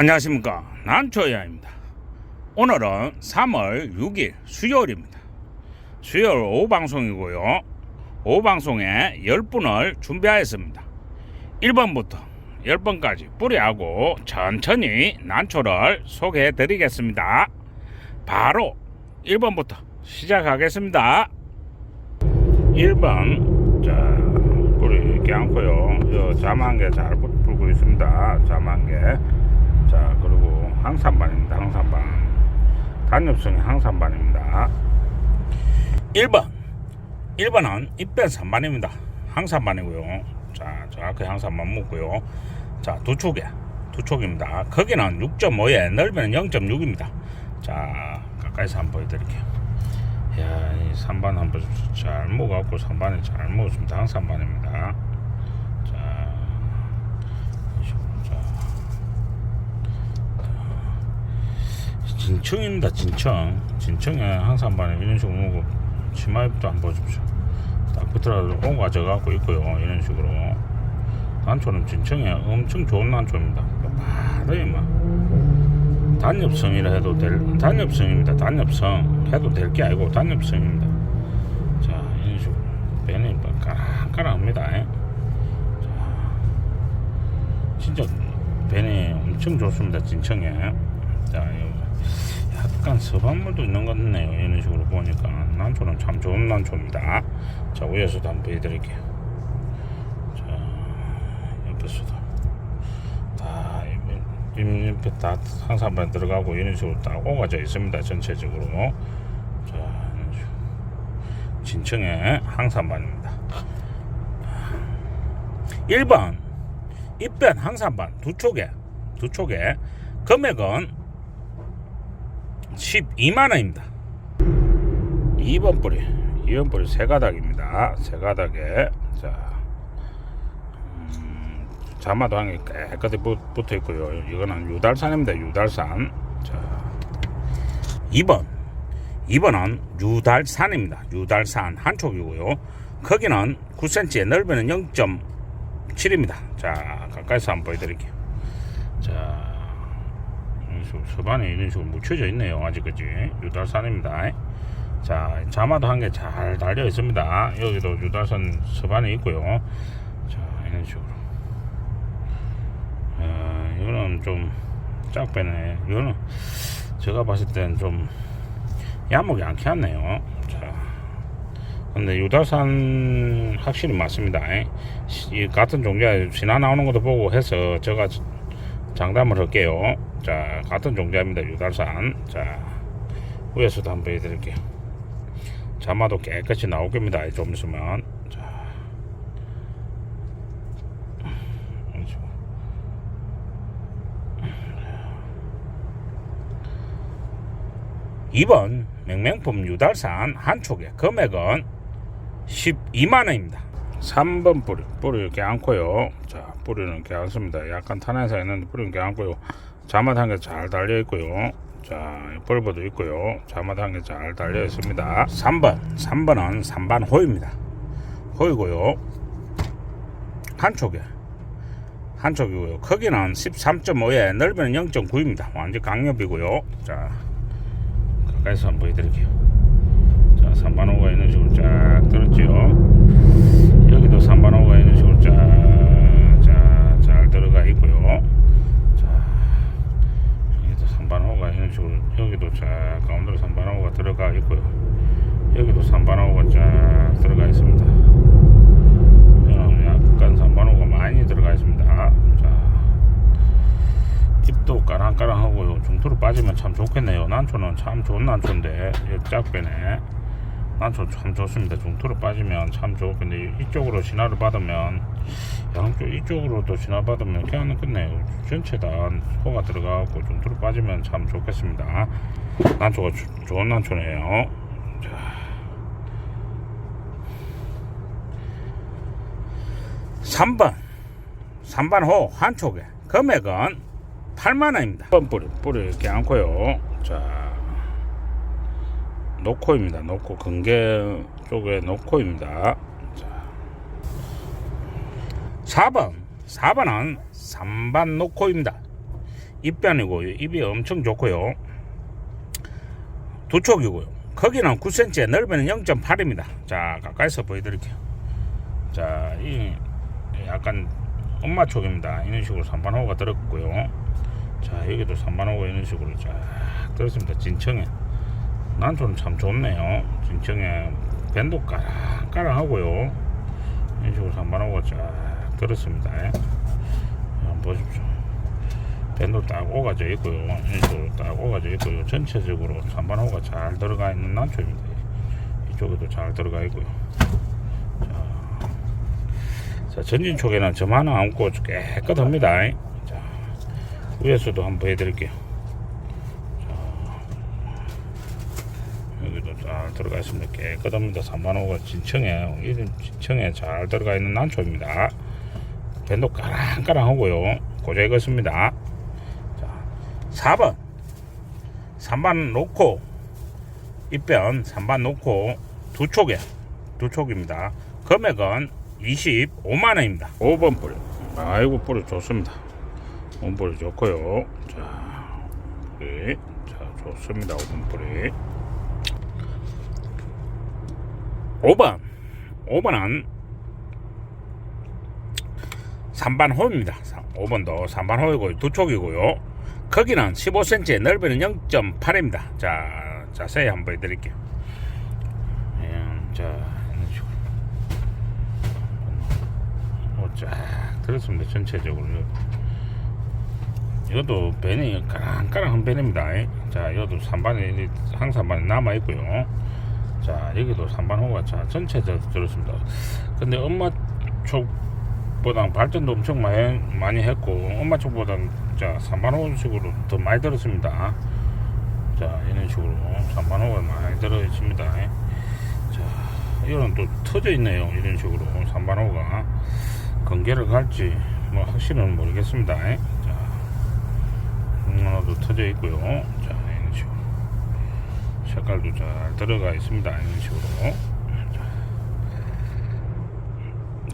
안녕하십니까. 난초야입니다. 오늘은 3월 6일 수요일입니다. 수요일 오후 방송이고요. 오후 방송에 10분을 준비하였습니다. 1번부터 10번까지 뿌리하고 천천히 난초를 소개해 드리겠습니다. 바로 1번부터 시작하겠습니다. 1번 자 뿌리 이렇게 않고요. 요 잠한 개잘 풀고 있습니다. 잠한 개 항산반입니다. 항산반. 단엽성이 항산반입니다. 1번 1번은 입변 3반입니다. 항산반이고요. 자 정확히 항산반 묻고요. 자 두 촉에 두 촉입니다. 거기는 6.5에 넓이는 0.6입니다. 자 가까이서 한번 보여드릴게요. 야, 이 3반 한번. 잘 먹어갖고 3반이 잘 먹었습니다. 항산반입니다. 자, 이쪽으로 자. 진청입니다. 진청. 진청에 항산반에 이런 식으로 먹고 치마잎도 한번 보십시오. 딱 붙어가지고 온가 져갖고 있고요. 이런 식으로. 난초는 진청에 엄청 좋은 난초입니다. 바로 막. 단엽성이라 해도 될 단엽성입니다. 단엽성 해도 될 게 아니고 단엽성입니다. 자 이런 식으로 배는 까랑까랑합니다. 자 진짜 배는 엄청 좋습니다. 진청에 자 약간 서반물도 있는 것 같네요. 이런 식으로 보니까 난초는 참 좋은 난초입니다. 자 위에서도 한번 보여드릴게요. 자 옆에서도 다 옆에 다 항산반 들어가고 이런 식으로 다 오가져 있습니다. 전체적으로. 자. 진청의 항산반입니다. 1번 입변 항산반 두 촉에 두 촉에 금액은 12만 원입니다. 2번 뿌리 2번 뿌리 세 가닥입니다. 세 가닥에 자 자마도 한 개 깨끗이 붙- 붙어 있고요. 이거는 유달산입니다. 유달산. 자, 2번. 2번은 유달산입니다. 유달산 한 촉이고요. 크기는 9cm, 넓이는 0.7입니다. 자, 가까이서 한번 보여드릴게요. 자, 식으로 서반에 이런 식으로 묻혀져 있네요. 아직 그지? 유달산입니다. 자, 자마도 한 개 잘 달려 있습니다. 여기도 유달산 서반에 있고요. 자, 이런 식으로. 어, 이거는 좀 짝배네. 이거는 제가 봤을 때는 좀 야목이 않게 하네요. 자, 근데 유달산 확실히 맞습니다. 이 같은 종자 지나 나오는 것도 보고 해서 제가 장담을 할게요. 자, 같은 종자입니다. 유달산. 자, 위에서도 한번 보여드릴게요. 자마도 깨끗이 나올 겁니다. 좀 있으면. 자. 2번 명명품 유달산 한 촉에 금액은 12만 원입니다. 3번 뿌리 뿌리 이렇게 안고요. 자 뿌리는 이렇게 안습니다. 약간 탄해서 있는데 뿌리는 이렇게 안고요. 개잘 달려 있고요. 자 벌버도 있고요. 개잘 달려 있습니다. 3번 3번은 3반 호입니다. 호이고요. 한 촉에 한 촉이고요. 크기는 13.5에 넓이는 0.9입니다. 완전 강력이고요. 자 가까이서 한번 보여드릴게요. 자, 3반 호가 있는 식으로 쫙 들었죠. 여기도 3반 호가 있는 식으로 쫙, 쫙, 잘 들어가 있고요. 자, 여기도 3반호가 있는 식으로, 여기도 쫙, 가운데로 3반호가 들어가 있고요. 여기도 3반호가 쫙 들어가 있습니다. 여기는 약간 3반호가 많이 들어가 있습니다. 자, 잎도 까랑까랑하고요. 중투로 빠지면 참 좋겠네요. 난초는 참 좋은 난초인데 이 짝배네. 난초 참 좋습니다. 중투로 빠지면 참 좋은데 이쪽으로 진화를 받으면 양쪽 이쪽으로도 진화 받으면 그냥 끝내요. 전체 다 소가 들어가고 중투로 빠지면 참 좋겠습니다. 난초가 주- 좋은 난초네요. 자. 삼번 3반 호 한촉에 금액은 8만 원입니다. 번 뿌리 뿌리 이렇게 않고요. 자 노코입니다. 노코 근개 쪽에 노코입니다. 자 4번 4번은 3반 노코입니다. 입변이고요. 입이 엄청 좋고요. 두 촉이고요. 크기는 9cm, 넓이는 0.8입니다. 자, 가까이서 보여드릴게요. 자, 이 약간 엄마 촉입니다. 이런 식으로 산반호가 들었고요. 자, 여기도 산반호가 이런 식으로 쫙 들었습니다. 진청에. 난초는 참 좋네요. 진청에 밴도 까랑까랑하고요. 이런 식으로 산반호가 쫙 들었습니다. 예. 한번 보십시오. 밴도 딱 오가져 있고요. 이런 식으로 딱 오가져 있고요. 전체적으로 산반호가 잘 들어가 있는 난초입니다. 이쪽에도 잘 들어가 있고요. 자, 자 전진 쪽에는 점 하나 안고 깨끗합니다. 자, 위에서도 한번 보여드릴게요. 자, 여기도 잘 들어가 있습니다. 깨끗합니다. 산반호가 진청에, 이런 진청에 잘 들어가 있는 난초입니다. 밴도 까랑까랑하고요. 고자 익었습니다. 자, 4번. 3반 놓고, 입변 3반 놓고, 두 촉에, 두 촉입니다. 금액은 25만원입니다. 5번 뿌리. 아이고, 뿌리 좋습니다. 5번 뿌리 좋고요. 자, 뿌리. 자, 좋습니다. 5번 뿌리. 5번. 5번은 3반 호입니다. 5번도 3반 호이고 두 촉이고요. 크기는 15cm, 넓이는 0.8입니다. 자, 자세히 한번 보여드릴게요. 예, 자, 이런 식으로. 어, 쫙 들었습니다. 전체적으로. 이것도 벤이 까랑까랑한 벤입니다. 자, 이것도 3반이, 항산반이 남아있고요. 자, 여기도 3반 호가 자, 전체적으로 들었습니다. 근데 엄마 쪽보다 발전도 엄청 많이, 많이 했고, 엄마 쪽보다 자, 3반 호식으로 더 많이 들었습니다. 자, 이런 식으로 3반 호가 많이 들어 있습니다. 자, 이거는 또 터져 있네요. 이런 식으로 3반 호가 건개를 갈지 뭐 확실은 모르겠습니다. 자, 하나도 터져 있고요. 색깔도 잘 들어가 있습니다. 이런 식으로. 자,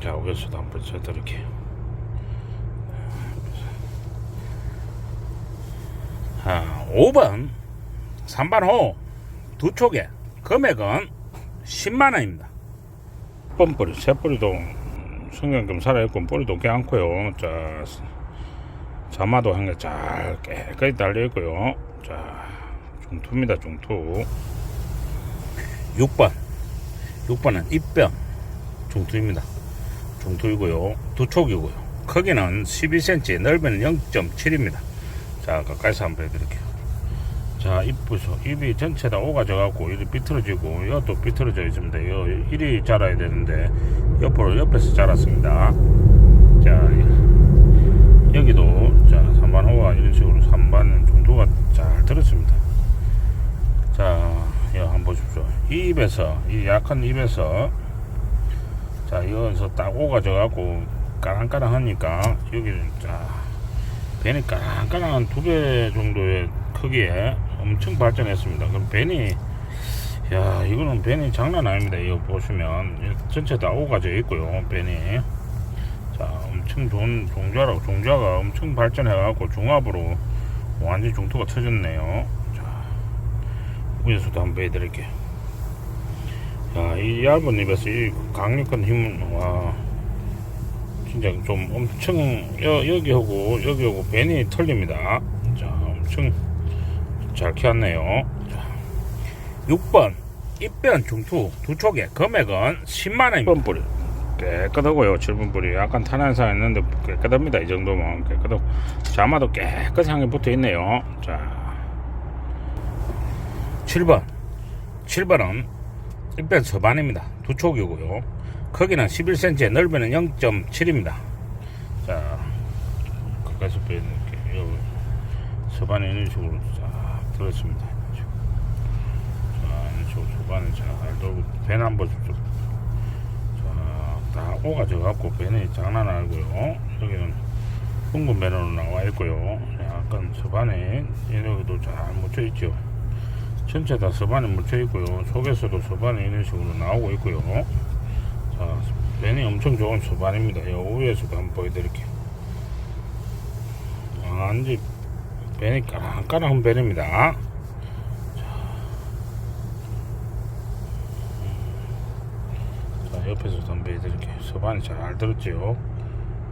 자 여기서도 한번 쳐드릴게요. 아, 5번 3반호 두 촉에 금액은 10만원입니다. 뻔뿌리, 새뿌리도 성경금 살아있고 뿌리도 깨않고요. 자, 자마도 한 개 잘 깨끗이 달려있고요. 자, 중투입니다. 중투. 6번 6번은 입변 중투입니다. 중투이고요. 두 촉이고요. 크기는 12cm, 넓이는 0.7입니다. 자, 가까이서 한번 해드릴게요. 자, 입부서 입이 전체 다 오가져 갖고 이리 비틀어지고 이것도 비틀어져 있습니다. 요 이리 자라야 되는데 옆으로 옆에서 자랐습니다. 자, 여기도 자 3반 호가 이런 식으로 3반 정도가 잘 들었습니다. 자, 이거 한번 보십시오. 이 입에서 이 약한 입에서 자 이거에서 딱 오가져 갖고 까랑까랑 하니까 여기는 자 벤이 까랑까랑한 두 배 정도의 크기에 엄청 발전했습니다. 그럼 벤이 야 이거는 벤이 장난 아닙니다. 이거 보시면 전체 다 오가져 있고요. 벤이 자 엄청 좋은 종자라고 종자가 엄청 발전해갖고 중압으로 완전 중투가 터졌네요. 자 위에서도 한번 보여드릴게요. 야, 이 얇은 입에서 이 강력한 힘은 와 진짜 좀 엄청 여, 여기하고 여기하고 벤이 털립니다. 자, 엄청 잘 키웠네요. 자, 6번 입변 중투 두 촉에 금액은 10만 원입니다. 7번 뿌리 깨끗하고요. 7번 뿌리 약간 탄환사 있는데 깨끗합니다. 이 정도면 깨끗하고 자마도 깨끗하게 붙어 있네요. 자, 7번 7번은 입변 서반입니다. 두 촉이고요. 크기는 11cm, 넓이는 0.7입니다. 자, 가까이서. 여기 서반에 이런 식으로 쫙 들었습니다. 자, 이런 식으로 서반에 잘 돌고 벤 한번 쭉. 자, 다 오가져 갖고 벤이 장난 아니고요. 여기는 둥근 벤으로 나와 있고요. 약간 서반에 여기도 잘 묻혀 있죠. 전체 다 서반에 묻혀 있고요. 속에서도 서반이 이런 식으로 나오고 있고요. 자, 벤이 엄청 좋은 서반입니다. 요 위에서도 한번 보여드릴게요. 완전 배니 까랑까랑 배입니다. 자, 옆에서 선배해드릴게요. 서반이 잘 들었지요.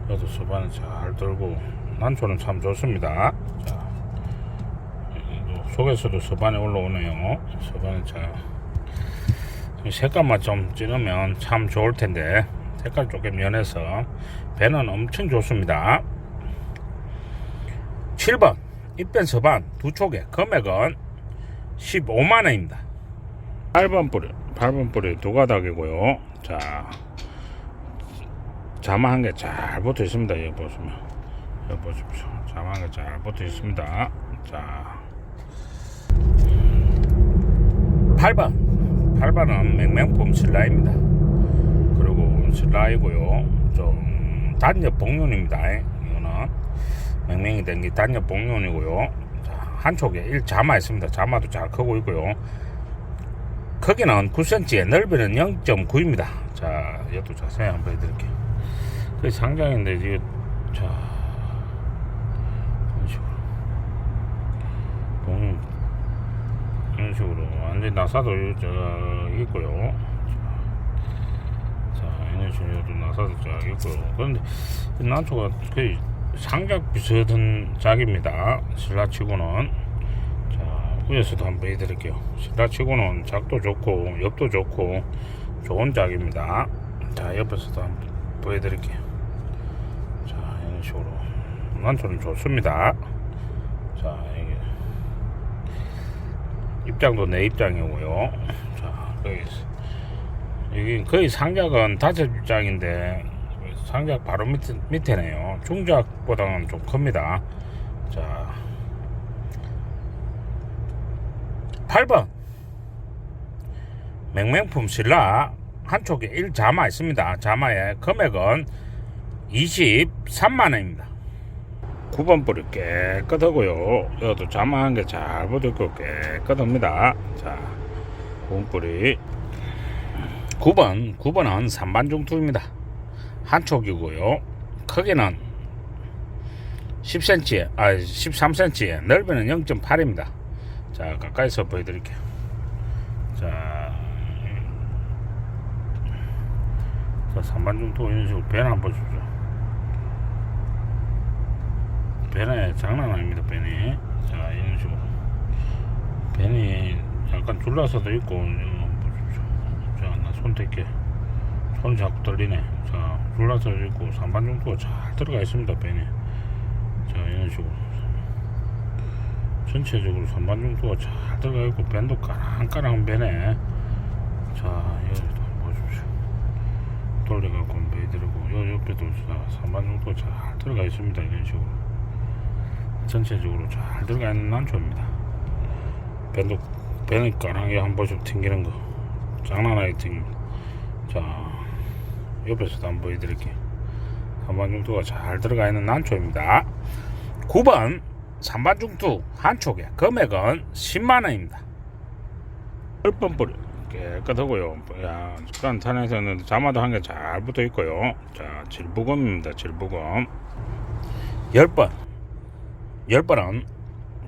여도 서반이 잘 들고 난초는 참 좋습니다. 자, 속에서도 서반이 올라오네요. 잘이 색깔만 좀 찌르면 참 좋을 텐데 색깔 조금 연해서 배는 엄청 좋습니다. 7번 입변 서반 두 촉에 금액은 15만 원입니다. 8번 뿌리 8번 뿌리 두 가닥이고요. 자 자마 한 개 잘 붙어 있습니다. 여기 보시면 여기 보십시오. 자마 한 개 잘 붙어 있습니다. 자 8번 8번은 맹맹품 신라입니다. 그리고 신라이고요. 좀 단엽 복륜입니다. 이거는 맹맹이 된 게 단엽 복륜이고요. 자, 한쪽에 1자마 있습니다. 자마도 잘 크고 있고요. 크기는 9cm에 넓이는 0.9입니다. 자, 이것도 자세히 한번 해드릴게요. 그 상장인데 이게 자 이런 식으로 봉 이런 식으로 완전 나사도 저 있고요. 자, 이런 식으로 나사도 쫙 있고요. 그런데 이 난초가 거의 상작 비슷한 작입니다. 신라치고는 자 위에서도 한번 해드릴게요. 신라치고는 작도 좋고 옆도 좋고 좋은 작입니다. 자 옆에서도 한번 보여드릴게요. 자 이런 식으로 난초는 좋습니다. 자 입장도 내 입장이고요. 자 거기 여기 거의 상작은 다섯 입장인데 상작 바로 밑에, 밑에네요. 중작보다는 좀 큽니다. 자, 8번. 맹맹품 신라 한쪽에 1자마 있습니다. 자마의 금액은 23만원입니다. 9번 뿌리 깨끗하고요. 여기도 자마 한개잘 붙어있고 깨끗합니다. 자, 9번 뿌리. 9번, 9번은 3반 중투입니다. 한쪽이고요. 크기는 10cm, 아 13cm, 넓이는 0.8입니다. 자 가까이서 보여드릴게요. 자, 자 3반 정도 이런 식으로 배는 한번 보십시오. 배는 장난 아닙니다. 배는 자 이런 식으로 배는 약간 줄라서도 있고 어. 자나 손 댈게. 손 자꾸 떨리네. 자, 룰라서 있고 3반 정도가 잘 들어가 있습니다, 밴에. 자, 이런 식으로. 전체적으로 3반 정도가 잘 들어가 있고, 밴도 까랑까랑 밴에. 자, 여기도 보십시오. 돌려갖고 매드리고, 요 옆에도 자, 3반 정도가 잘 들어가 있습니다, 이런 식으로. 전체적으로 잘 들어가 있는 난초입니다. 밴도, 밴이 까랑하게 한 번씩 튕기는 거. 장난하게 튕깁니다. 자, 옆에서도 한번 보여드릴게요. 3반 중투가 잘 들어가 있는 난초입니다. 9번 3반 중투 한쪽에 금액은 10만원입니다. 10번 뿌리 깨끗하고요. 야, 간탄에서는 자마도 한 개 잘 붙어 있고요. 자, 질부검입니다. 질부검. 10번. 10번은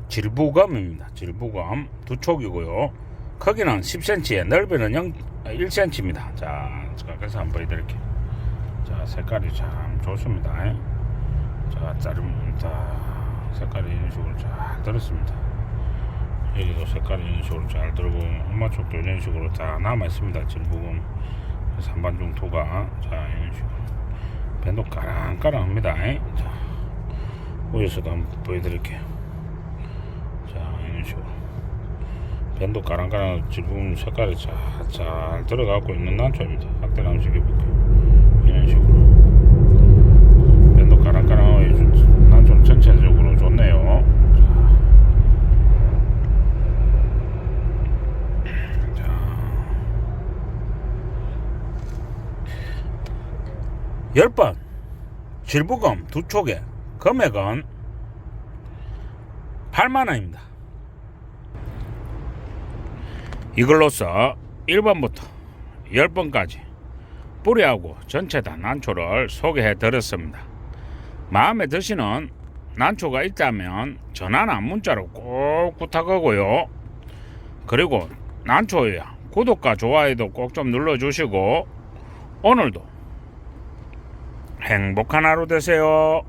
질부검입니다. 질부검 두 촉이고요. 크기는 10cm에 넓이는 0, 1cm입니다. 자, 가까이서 한번 보여드릴게요. 자, 색깔이 참 좋습니다. 자, 자름, 자, 색깔이 이런 식으로 잘 들었습니다. 여기도 색깔이 이런 식으로 잘 들고, 엄마 쪽도 이런 식으로 다 남아있습니다. 질부금 3반 중토가. 자, 이런 식으로. 밴도 까랑까랑합니다. 자, 위에서도 한번 보여드릴게요. 자, 이런 식으로. 밴도 까랑까랑 지금 색깔이 잘, 잘 들어가고 있는 난초입니다. 확대를 한번 시켜볼게요. 이런 식으로. 밴도 까랑까랑하고 난초 전체적으로 좋네요. 10번. 질부금 두 촉에 금액은 8만원입니다. 이걸로써 1번부터 10번까지 뿌리하고 전체 다 난초를 소개해 드렸습니다. 마음에 드시는 난초가 있다면 전화나 문자로 꼭 부탁하고요. 그리고 난초야 구독과 좋아요도 꼭 좀 눌러주시고 오늘도 행복한 하루 되세요.